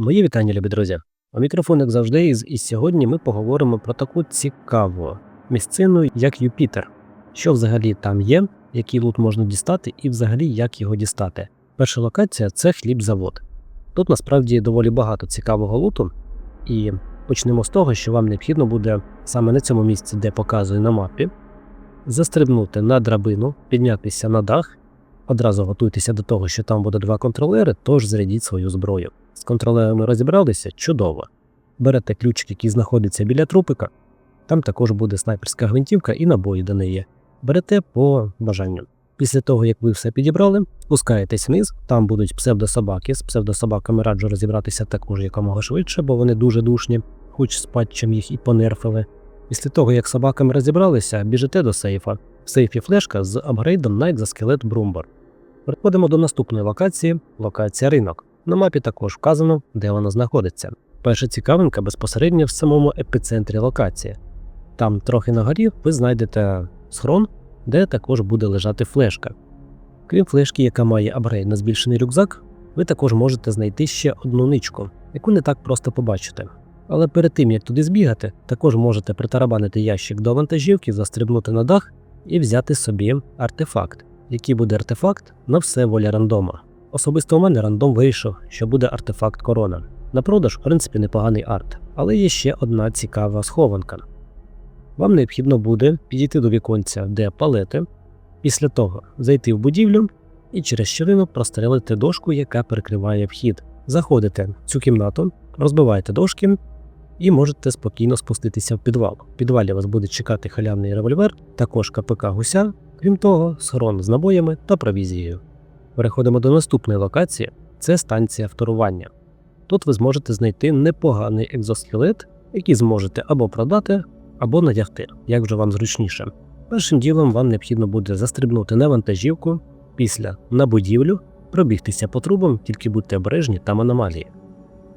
Мої вітання, любі друзі. У мікрофон, як завжди, і, сьогодні ми поговоримо про таку цікаву місцину, як Юпітер. Що взагалі там є, який лут можна дістати, і взагалі як його дістати. Перша локація це хлібзавод. Тут насправді доволі багато цікавого луту, і почнемо з того, що вам необхідно буде саме на цьому місці, де показую на мапі, застрибнути на драбину, піднятися на дах. Одразу готуйтеся до того, що там буде два контролери, тож зарядіть свою зброю. З контролерами розібралися чудово. Берете ключик, який знаходиться біля трупика. Там також буде снайперська гвинтівка і набої до неї. Берете по бажанню. Після того, як ви все підібрали, спускаєтесь вниз, там будуть псевдособаки. З псевдособаками раджу розібратися також якомога швидше, бо вони дуже душні, хоч з патчем їх і понерфили. Після того, як собаками розібралися, біжите до сейфа. В сейфі флешка з апгрейдом на екзоскелет Брумбор. Переходимо до наступної локації локація ринок. На мапі також вказано, де вона знаходиться. Перша цікавинка безпосередньо в самому епіцентрі локації. Там трохи на горі ви знайдете схрон, де також буде лежати флешка. Крім флешки, яка має апгрейд на збільшений рюкзак, ви також можете знайти ще одну ничку, яку не так просто побачити. Але перед тим як туди збігати, також можете притарабанити ящик до вантажівки, застрибнути на дах і взяти собі артефакт. Який буде артефакт на все воля рандома. Особисто у мене рандом вийшов, що буде артефакт корона. На продаж, в принципі, непоганий арт, але є ще одна цікава схованка. Вам необхідно буде підійти до віконця, де палети, після того зайти в будівлю і через щілину прострелити дошку, яка перекриває вхід. Заходите в цю кімнату, розбиваєте дошки і можете спокійно спуститися в підвал. В підвалі вас буде чекати халявний револьвер, також КПК гуся, крім того, схорон з набоями та провізією. Переходимо до наступної локації це станція вторування. Тут ви зможете знайти непоганий екзоскелет, який зможете або продати, або надягти, як вже вам зручніше. Першим ділом вам необхідно буде застрибнути на вантажівку, після на будівлю, пробігтися по трубам, тільки будьте обережні там аномалії.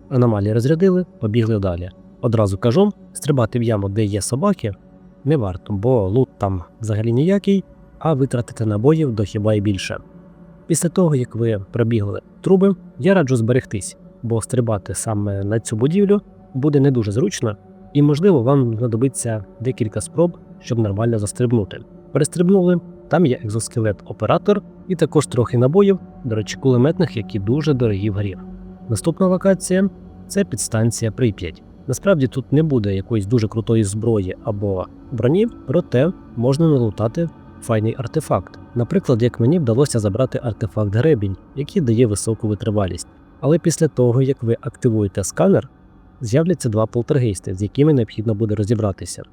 Аномалії розрядили, побігли далі. Одразу кажу, стрибати в яму, де є собаки, не варто, бо лут там взагалі ніякий, а витратити набоїв до хіба й більше. Після того, як ви пробігли труби, я раджу зберегтись, бо стрибати саме на цю будівлю буде не дуже зручно, і, можливо, вам знадобиться декілька спроб, щоб нормально застрибнути. Перестрибнули, там є екзоскелет-оператор і також трохи набоїв, до речі, кулеметних, які дуже дорогі в грі. Наступна локація це підстанція Прип'ять. Насправді тут не буде якоїсь дуже крутої зброї або броні, проте можна налутати файний артефакт. Наприклад, як мені вдалося забрати артефакт гребінь, який дає високу витривалість. Але після того, як ви активуєте сканер, з'являться два полтергейсти, з якими необхідно буде розібратися.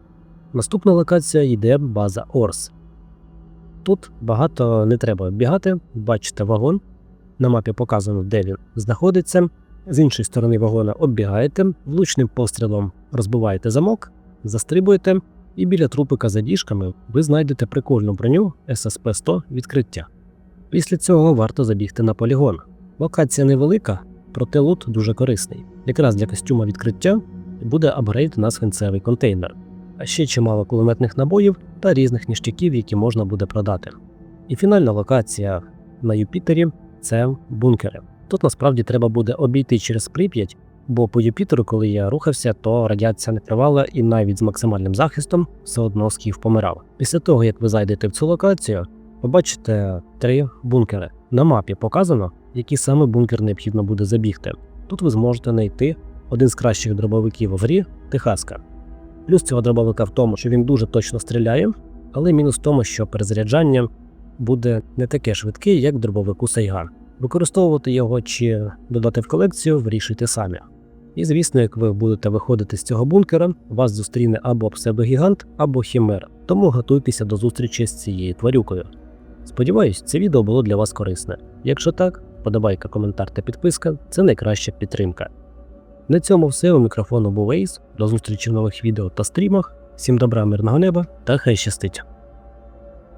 Наступна локація йде база Орс. Тут багато не треба бігати, бачите вагон. На мапі показано, де він знаходиться. З іншої сторони вагона оббігаєте, влучним пострілом розбиваєте замок, застрибуєте, і біля трупика за діжками ви знайдете прикольну броню SSP-100 відкриття. Після цього варто забігти на полігон. Локація невелика, проте лут дуже корисний. Якраз для костюма відкриття буде апгрейд на свинцевий контейнер, а ще чимало кулеметних набоїв та різних ніштяків, які можна буде продати. І фінальна локація на Юпітері це бункери. Тут насправді треба буде обійти через Прип'ять, бо по Юпітеру, коли я рухався, то радіація не тривала і навіть з максимальним захистом все одно скіф помирав. Після того, як ви зайдете в цю локацію, побачите три бункери. На мапі показано, який саме бункер необхідно буде забігти. Тут ви зможете знайти один з кращих дробовиків в грі Техаска. Плюс цього дробовика в тому, що він дуже точно стріляє, але мінус в тому, що перезаряджання буде не таке швидке, як дробовику Сайган. Використовувати його чи додати в колекцію вирішуйте самі. І звісно, як ви будете виходити з цього бункера, вас зустріне або псевдогігант, або хімера, тому готуйтеся до зустрічі з цією тварюкою. Сподіваюсь, це відео було для вас корисне. Якщо так, подобайка, коментар та підписка це найкраща підтримка. На цьому все у мікрофону був Ейс. До зустрічі в нових відео та стрімах. Всім добра, мирного неба та хай щастить!